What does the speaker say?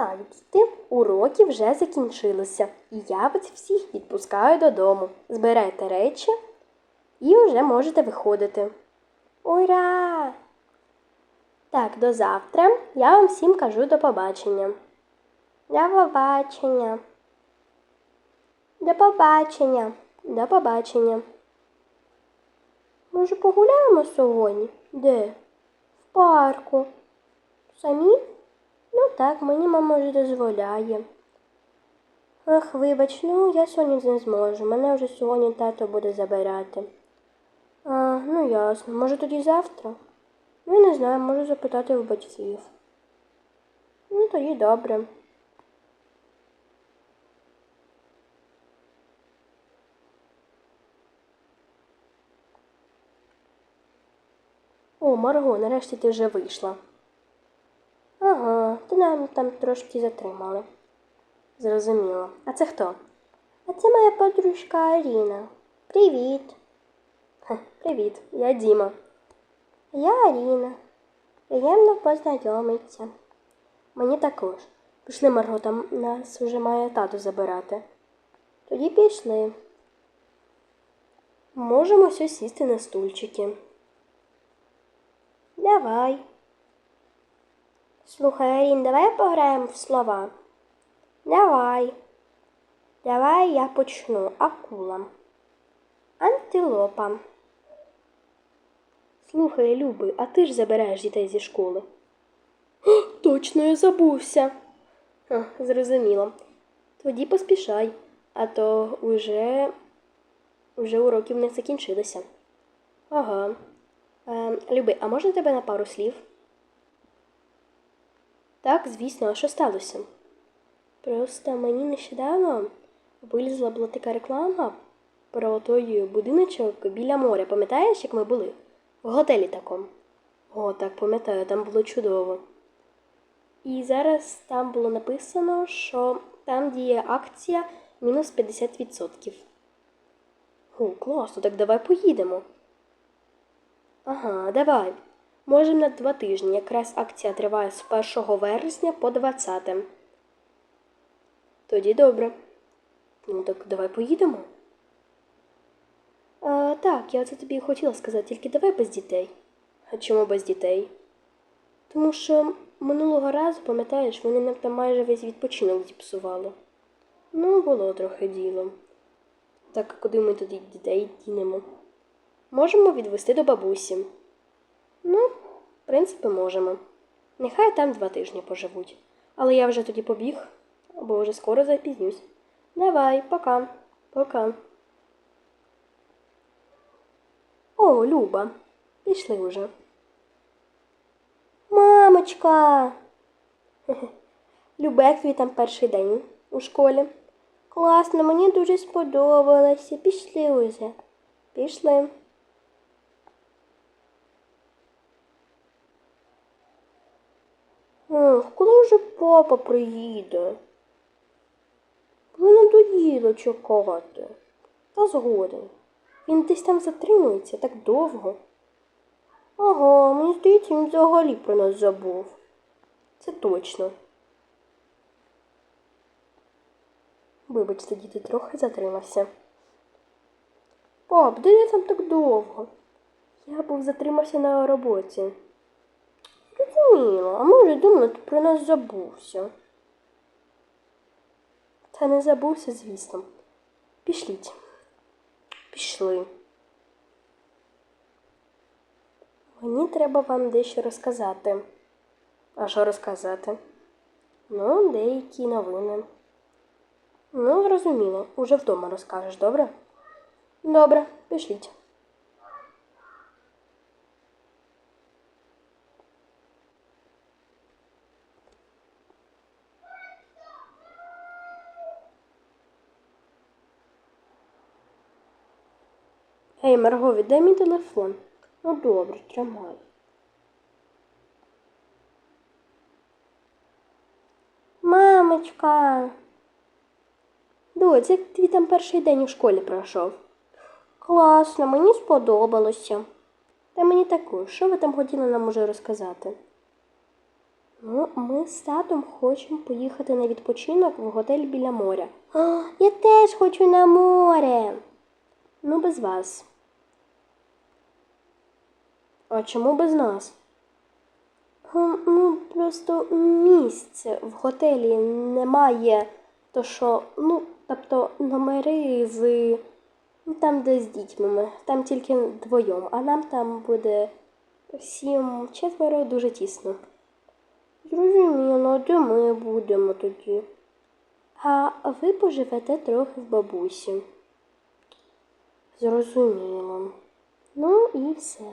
Так, діти, уроки вже закінчилися, і я вас всіх відпускаю додому. Збирайте речі і вже можете виходити. Ура! Так, до завтра. Я вам всім кажу до побачення. До побачення. До побачення. До побачення. Може, погуляємо сьогодні? Де? В парку. Самі? Ну так, мені мама вже дозволяє. Ах, вибач, ну я сьогодні не зможу. Мене вже сьогодні тато буде забирати. А, ну ясно. Може тоді завтра? Ну, не знаю, можу запитати у батьків. Ну, тоді добре. О, Марго, нарешті ти вже вийшла. Нам там трошки затримали. Зрозуміло. А це хто? А це моя подружка Аріна. Привіт. Ха, привіт, я Діма. Я Аріна. Приємно познайомитися. Мені також. Пішли, Марго, там нас вже має тато забирати. Тоді пішли. Можемо все сісти на стульчики. Давай. Слухай, Арін, давай пограємо в слова. Давай. Давай я почну. Акула. Антилопа. Слухай, Люби, а ти ж забираєш дітей зі школи. Точно я забувся. А, зрозуміло. Тоді поспішай, а то уже, уже уроків не закінчилися. Ага. Е, Люби, а можна тебе на пару слів? Так, звісно, а що сталося? Просто мені нещодавно вилізла була така реклама про той будиночок біля моря. Пам'ятаєш, як ми були? В готелі такому. О, так пам'ятаю, там було чудово. І зараз там було написано, що там діє акція мінус 50%. О, класно, так давай поїдемо. Ага, давай. Можемо на два тижні. Якраз акція триває з 1 вересня по 20. Тоді добре. Ну так давай поїдемо. А, так, я це тобі хотіла сказати, тільки давай без дітей. А чому без дітей? Тому що минулого разу, пам'ятаєш, вони нам там майже весь відпочинок зіпсували. Ну, було трохи діло. Так куди ми тоді дітей дінемо? Можемо відвести до бабусі. Ну, в принципі, можемо. Нехай там два тижні поживуть. Але я вже тоді побіг, бо вже скоро запізнюсь. Давай, пока, пока. О, Люба, пішли уже. Мамочка. Люба, як твій там перший день у школі? Класно, мені дуже сподобалося. Пішли уже. Пішли. Ох, коли вже папа приїде? Коли надоїло чекати. Та згоден. Він десь там затримується так довго. Ага, мені здається, він взагалі про нас забув. Це точно. Вибачте, діти, трохи затримався. Пап, де я там так довго? Я був затримався на роботі. Зрозуміло, а може думала, ти про нас забувся. Та не забувся, звісно. Пішліть. Пішли. Мені треба вам дещо розказати. А що розказати? Ну, деякі новини. Ну, зрозуміло, уже вдома розкажеш, добре? Добре, пішліть. Гей, Марго, віддай мій телефон. Ну добре, тримай. Мамочка. Доць, як твій там перший день у школі пройшов? Класно, мені сподобалося. Та мені також. Що ви там хотіли нам уже розказати? Ну, ми з татом хочемо поїхати на відпочинок в готель біля моря. О, я теж хочу на море. Ну, без вас. А чому без нас? Ну, просто місця в готелі немає. То що, ну, тобто номери з. Ну, там, де з дітьми, там тільки двоєм, а нам там буде всім четверо дуже тісно. Зрозуміло, де ми будемо тоді. А ви поживете трохи в бабусі. Зрозуміло. Ну і все.